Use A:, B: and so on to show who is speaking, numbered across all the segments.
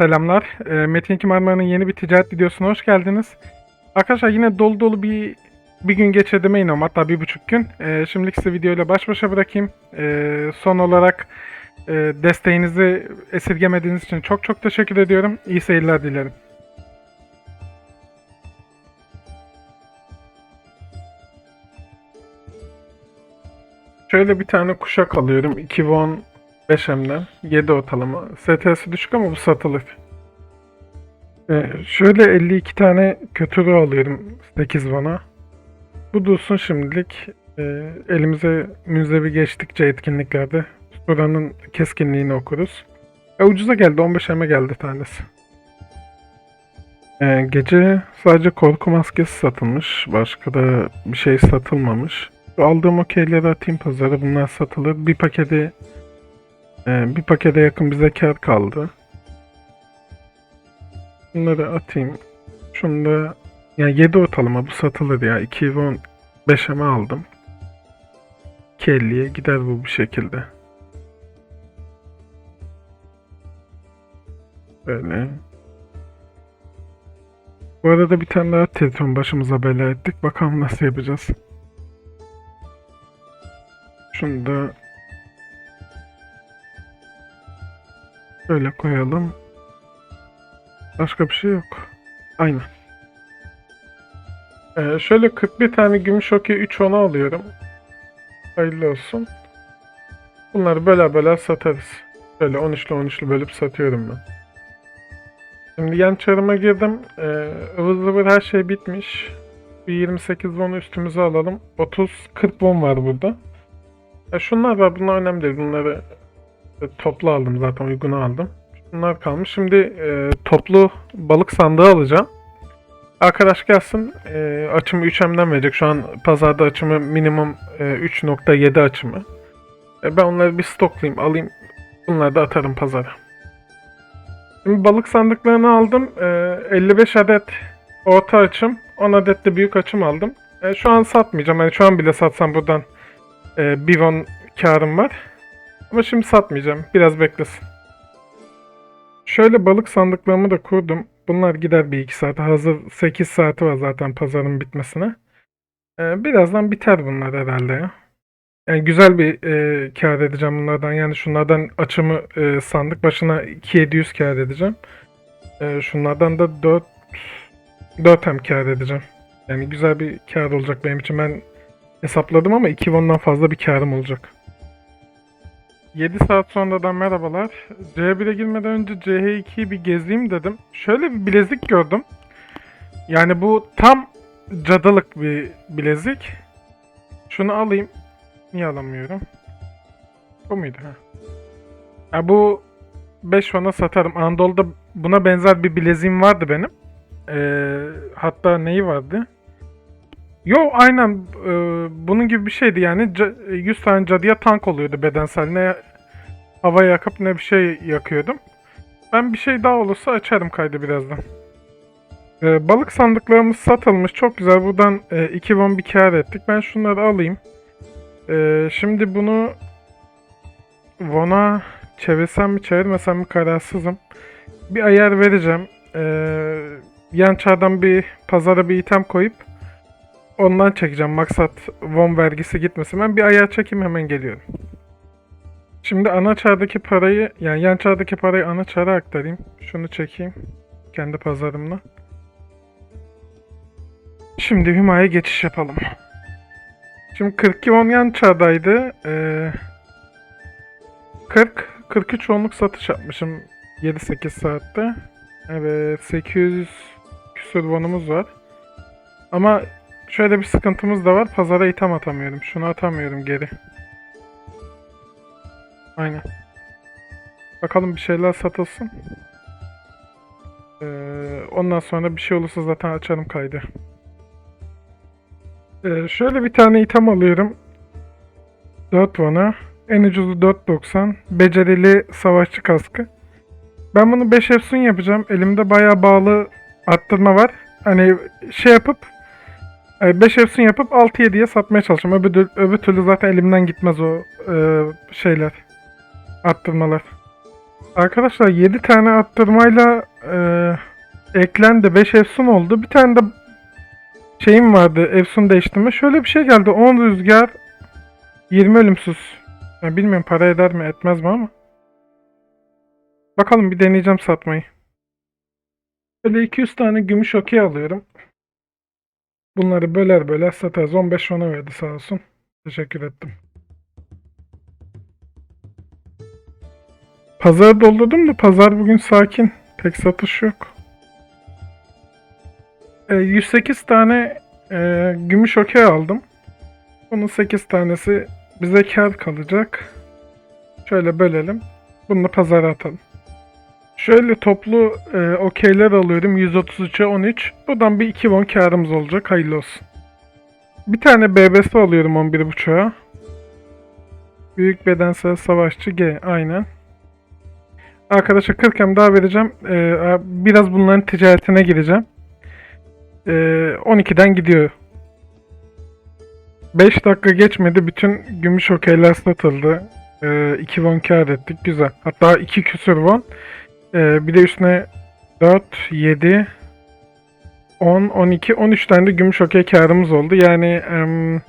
A: Selamlar. Ee, Metin 2 Marmara'nın yeni bir ticaret videosuna hoş geldiniz. Arkadaşlar yine dolu dolu bir bir gün geçirdim inom hatta bir buçuk gün. Ee, şimdilik sizi videoyla baş başa bırakayım. Ee, son olarak e, desteğinizi esirgemediğiniz için çok çok teşekkür ediyorum. İyi seyirler dilerim. Şöyle bir tane kuşak alıyorum. 2 won 5M'den. 7 ortalama. STS'i düşük ama bu satılır. Ee, şöyle 52 tane kötü ruh alıyorum 8 bana. Bu dursun şimdilik. Ee, elimize münzevi geçtikçe etkinliklerde buranın keskinliğini okuruz. E, ucuza geldi 15 M'e geldi tanesi. Ee, gece sadece korku maskesi satılmış. Başka da bir şey satılmamış. Aldığım okeyleri atayım pazara. Bunlar satılır. Bir paketi ee, bir pakete yakın bize kar kaldı. Bunları atayım. Şunu da yani 7 ortalama bu satılır ya. 2 won 5'e aldım. 2.50'ye gider bu bir şekilde. Böyle. Bu arada bir tane daha telefon başımıza bela ettik. Bakalım nasıl yapacağız. Şunu da Şöyle koyalım. Başka bir şey yok. Aynen. Ee, şöyle 41 tane gümüş okey 3 ona alıyorum. Hayırlı olsun. Bunları böyle böyle satarız. Şöyle 13'lü 13'lü bölüp satıyorum ben. Şimdi yan çarıma girdim. Ee, ıvır zıvır her şey bitmiş. Bir 28 won üstümüze alalım. 30-40 won var burada. Ya şunlar var bunlar önemli değil. Bunları toplu aldım zaten uygunu aldım. Bunlar kalmış. Şimdi e, toplu balık sandığı alacağım. Arkadaş gelsin. E, açımı 3M'den verecek. Şu an pazarda açımı minimum e, 3.7 açımı. E, ben onları bir stoklayayım alayım. Bunları da atarım pazara. Şimdi balık sandıklarını aldım. E, 55 adet orta açım. 10 adet de büyük açım aldım. E, şu an satmayacağım. Yani şu an bile satsam buradan e, bir won karım var. Ama şimdi satmayacağım. Biraz beklesin. Şöyle balık sandıklarımı da kurdum. Bunlar gider bir iki saate. Hazır 8 saati var zaten pazarın bitmesine. Ee, birazdan biter bunlar herhalde ya. Yani güzel bir e, kar edeceğim bunlardan. Yani şunlardan açımı e, sandık başına 2700 kar edeceğim. E, şunlardan da 4 4 hem kar edeceğim. Yani güzel bir kar olacak benim için. Ben hesapladım ama 2 won'dan fazla bir karım olacak. 7 saat sonradan merhabalar. C1'e girmeden önce CH2'yi bir gezeyim dedim. Şöyle bir bilezik gördüm. Yani bu tam cadılık bir bilezik. Şunu alayım. Niye alamıyorum? Bu muydu? Ha. Ya bu 5 ona satarım. Anadolu'da buna benzer bir bileziğim vardı benim. Ee, hatta neyi vardı? Yo aynen e, bunun gibi bir şeydi yani Ca- 100 tane cadıya tank oluyordu bedensel ne hava yakıp ne bir şey yakıyordum. Ben bir şey daha olursa açarım kaydı birazdan. E, balık sandıklarımız satılmış çok güzel buradan e, 2 won bir kar ettik ben şunları alayım. E, şimdi bunu won'a çevirsem mi çevirmesem mi kararsızım. Bir ayar vereceğim. E, yan çardan bir pazara bir item koyup Ondan çekeceğim. Maksat VOM vergisi gitmesin. Ben bir ayar çekeyim hemen geliyorum. Şimdi ana çağdaki parayı yani yan çağdaki parayı ana çağa aktarayım. Şunu çekeyim. Kendi pazarımla. Şimdi Hüma'ya geçiş yapalım. Şimdi 42 won yan çağdaydı. Ee, 40 43 wonluk satış yapmışım 7-8 saatte. Evet 800 küsur wonumuz var. Ama Şöyle bir sıkıntımız da var. Pazara item atamıyorum. Şunu atamıyorum geri. Aynen. Bakalım bir şeyler satılsın. Ee, ondan sonra bir şey olursa zaten açarım kaydı. Ee, şöyle bir tane item alıyorum. 4 vana. En ucuzu 4.90. Becerili savaşçı kaskı. Ben bunu 5 efsun yapacağım. Elimde bayağı bağlı arttırma var. Hani şey yapıp 5 efsun yapıp 6-7'ye satmaya çalışacağım. Öbür, öbür türlü zaten elimden gitmez o e, şeyler. Arttırmalar. Arkadaşlar 7 tane arttırmayla e, eklendi. 5 efsun oldu. Bir tane de şeyim vardı efsun değiştirme. Şöyle bir şey geldi. 10 rüzgar 20 ölümsüz. Yani bilmiyorum para eder mi etmez mi ama. Bakalım bir deneyeceğim satmayı. Böyle 200 tane gümüş okey alıyorum. Bunları böler böler satarız. 15 ona verdi sağ olsun. Teşekkür ettim. Pazarı doldurdum da pazar bugün sakin. Pek satış yok. E, 108 tane e, gümüş okey aldım. Bunun 8 tanesi bize kar kalacak. Şöyle bölelim. Bunu da pazara atalım. Şöyle toplu e, okeyler alıyorum. 133'e 13. Buradan bir 2 won karımız olacak. Hayırlı olsun. Bir tane BBS alıyorum 11.5'a. Büyük bedensel savaşçı G. Aynen. Arkadaşa 40 hem daha vereceğim. Ee, biraz bunların ticaretine gireceğim. Ee, 12'den gidiyor. 5 dakika geçmedi. Bütün gümüş okeyler satıldı. Ee, 2 won kar ettik. Güzel. Hatta 2 küsür won. Ee, bir de üstüne 4, 7, 10, 12, 13 tane de gümüş okey karımız oldu. Yani em,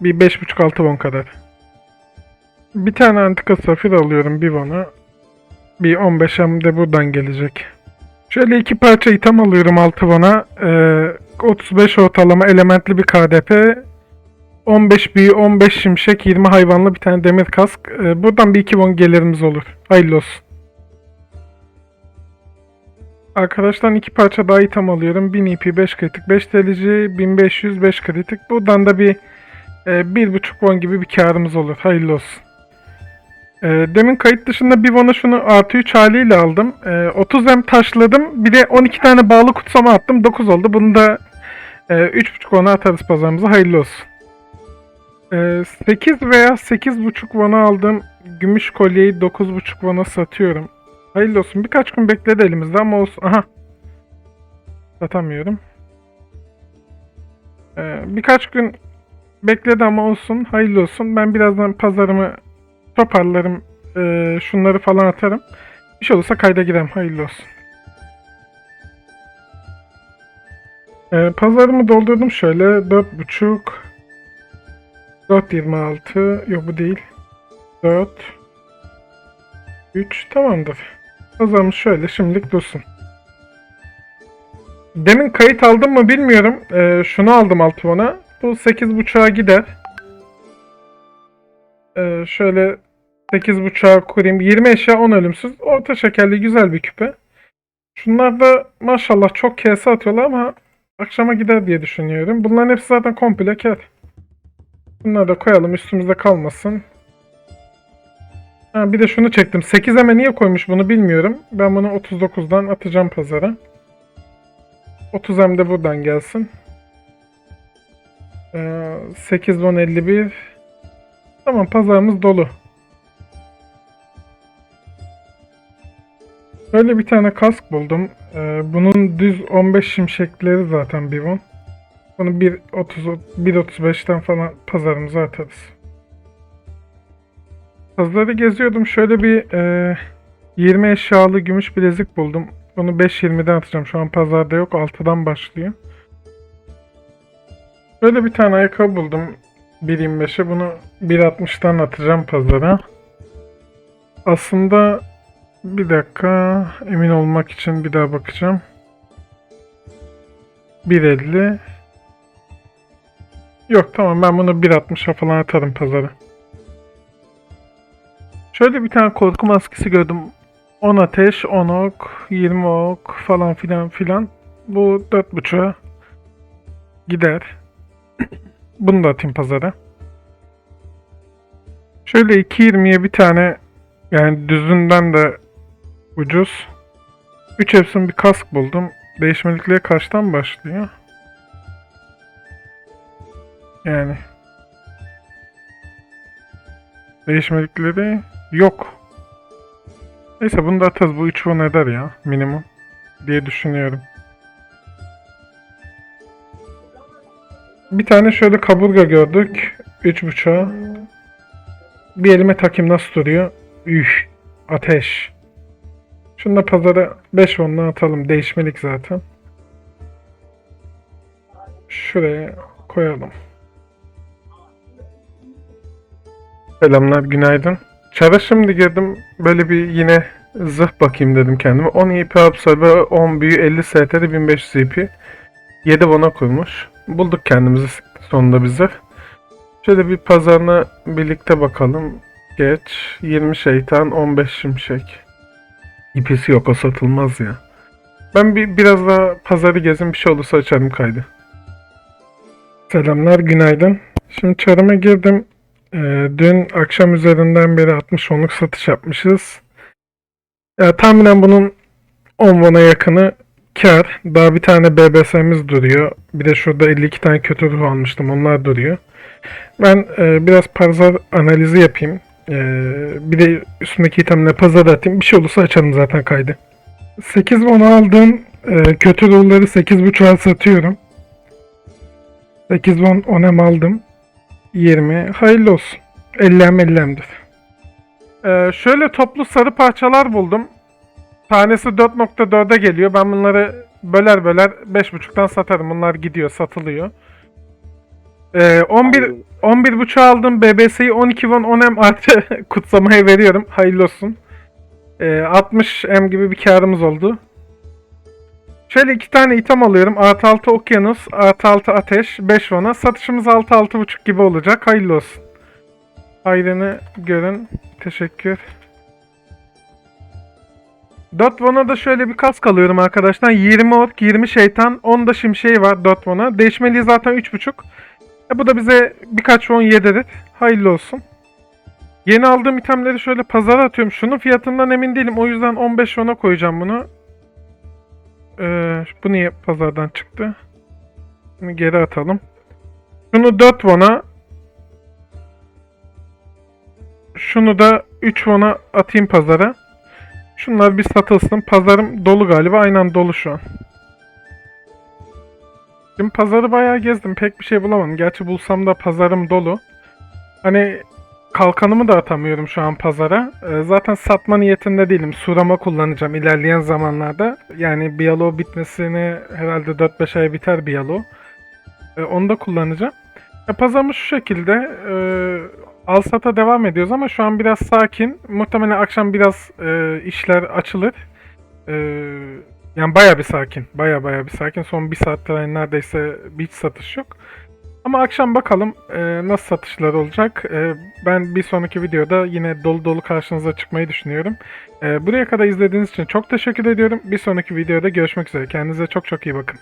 A: bir 5.5-6 won kadar. Bir tane antika safir alıyorum bir won'a. Bir 15 hem de buradan gelecek. Şöyle iki parça item alıyorum 6 won'a. Ee, 35 ortalama elementli bir KDP. 15 büyü, 15 şimşek, 20 hayvanlı bir tane demir kask. Ee, buradan bir 2 won gelirimiz olur. Hayırlı olsun. Arkadaştan iki parça daha item alıyorum. 1000 EP, 5 kritik, 5 TLC, 1500, 5 kritik. Buradan da bir e, 1.5 won gibi bir karımız olur. Hayırlı olsun. E, demin kayıt dışında bir won'a şunu artı 3 haliyle aldım. E, 30 hem taşladım. Bir de 12 tane bağlı kutsama attım. 9 oldu. Bunu da e, 3.5 won'a atarız pazarımıza. Hayırlı olsun. E, 8 veya 8.5 won'a aldığım gümüş kolyeyi 9.5 won'a satıyorum. Hayırlı olsun. Birkaç gün bekledi elimizde ama olsun. Aha. Satamıyorum. Ee, birkaç gün bekledi ama olsun. Hayırlı olsun. Ben birazdan pazarımı toparlarım. Ee, şunları falan atarım. Bir şey olursa kayda girerim. Hayırlı olsun. Ee, pazarımı doldurdum şöyle. 4.5 4.26 Yok bu değil. 4 3 tamamdır. Pazarımız şöyle şimdilik dursun. Demin kayıt aldım mı bilmiyorum. Ee, şunu aldım Altıvan'a. Bu 8.5'a gider. Ee, şöyle 8.5'a kurayım. 20 eşya 10 ölümsüz. Orta şekerli güzel bir küpe. Şunlar da maşallah çok kese atıyorlar ama akşama gider diye düşünüyorum. Bunların hepsi zaten komple kar. Bunları da koyalım üstümüzde kalmasın. Ha, bir de şunu çektim. 8'e niye koymuş bunu bilmiyorum. Ben bunu 39'dan atacağım pazara. 30 hem de buradan gelsin. Ee, 8 10 51. Tamam pazarımız dolu. Böyle bir tane kask buldum. Ee, bunun düz 15 şimşekleri zaten bir won. Bunu 1.30 1.35'ten falan pazarımıza atarız. Pazarı geziyordum. Şöyle bir e, 20 eşyalı gümüş bilezik buldum. Onu 5.20'den atacağım. Şu an pazarda yok. 6'dan başlıyor. Böyle bir tane ayakkabı buldum. 1.25'e. Bunu 1.60'dan atacağım pazara. Aslında bir dakika emin olmak için bir daha bakacağım. 1.50 Yok tamam ben bunu 1.60'a falan atarım pazara. Şöyle bir tane korku maskesi gördüm. 10 ateş, 10 ok, 20 ok falan filan filan. Bu 4.5'a gider. Bunu da atayım pazara. Şöyle 2.20'ye bir tane yani düzünden de ucuz. 3 efsun bir kask buldum. Değişmelikliğe kaçtan başlıyor? Yani değişmelikleri yok. Neyse bunu da atarız. Bu 3 won eder ya minimum diye düşünüyorum. Bir tane şöyle kaburga gördük. 3.5'a. Bir elime takayım nasıl duruyor? Üh. Ateş. Şunu da pazara 5 onla atalım. Değişmelik zaten. Şuraya koyalım. Selamlar, günaydın. Çara şimdi girdim. Böyle bir yine zırh bakayım dedim kendime. 10 IP absorbe, 10 büyü, 50 STR, 1500 IP. 7 bona kurmuş. Bulduk kendimizi sonunda bir zırh. Şöyle bir pazarına birlikte bakalım. Geç. 20 şeytan, 15 şimşek. İpisi yok o satılmaz ya. Ben bir biraz daha pazarı gezin bir şey olursa açarım kaydı. Selamlar, günaydın. Şimdi çarıma girdim. Ee, dün akşam üzerinden beri 60 onluk satış yapmışız. Ya, tahminen bunun 10 won'a yakını kar. Daha bir tane BBS'miz duruyor. Bir de şurada 52 tane kötü ruh almıştım. Onlar duruyor. Ben e, biraz pazar analizi yapayım. E, bir de üstündeki itemle pazar atayım. Bir şey olursa açarım zaten kaydı. 8 won aldığım e, kötü ruhları 8.5'a satıyorum. 8 won onem aldım. 20. Hayırlı olsun. 50'm 50'mdir. Ee, şöyle toplu sarı parçalar buldum. Tanesi 4.4'e geliyor. Ben bunları böler böler 5.5'tan satarım. Bunlar gidiyor, satılıyor. Ee, 11 11.5 aldım. BBS'yi 12 won 10M artı kutsamaya veriyorum. Hayırlı olsun. Ee, 60 M gibi bir karımız oldu. Şöyle iki tane item alıyorum. Artı 6 okyanus, artı 6 ateş, 5 won'a. Satışımız 6-6.5 gibi olacak. Hayırlı olsun. Hayrını görün. Teşekkür. 4 won'a da şöyle bir kask alıyorum arkadaşlar. 20 ork, 20 şeytan, 10 da şimşeği var 4 won'a. Değişmeliği zaten 3.5. E bu da bize birkaç won yedirir. Hayırlı olsun. Yeni aldığım itemleri şöyle pazara atıyorum. Şunun fiyatından emin değilim. O yüzden 15 won'a koyacağım bunu. Ee, bu niye pazardan çıktı? Bunu geri atalım. Şunu 4 won'a şunu da 3 won'a atayım pazara. Şunlar bir satılsın. Pazarım dolu galiba. Aynen dolu şu an. Şimdi pazarı bayağı gezdim. Pek bir şey bulamadım. Gerçi bulsam da pazarım dolu. Hani kalkanımı da atamıyorum şu an pazara. Ee, zaten satma niyetinde değilim. Surama kullanacağım ilerleyen zamanlarda. Yani Biyalo bitmesini herhalde 4-5 ay biter Biyalo. Ee, onu da kullanacağım. Pazarımız şu şekilde. E, al sata devam ediyoruz ama şu an biraz sakin. Muhtemelen akşam biraz işler açılır. Yani baya bir sakin. Baya baya bir sakin. Son bir saattir yani neredeyse bir hiç satış yok. Ama akşam bakalım e, nasıl satışlar olacak. E, ben bir sonraki videoda yine dolu dolu karşınıza çıkmayı düşünüyorum. E, buraya kadar izlediğiniz için çok teşekkür ediyorum. Bir sonraki videoda görüşmek üzere. Kendinize çok çok iyi bakın.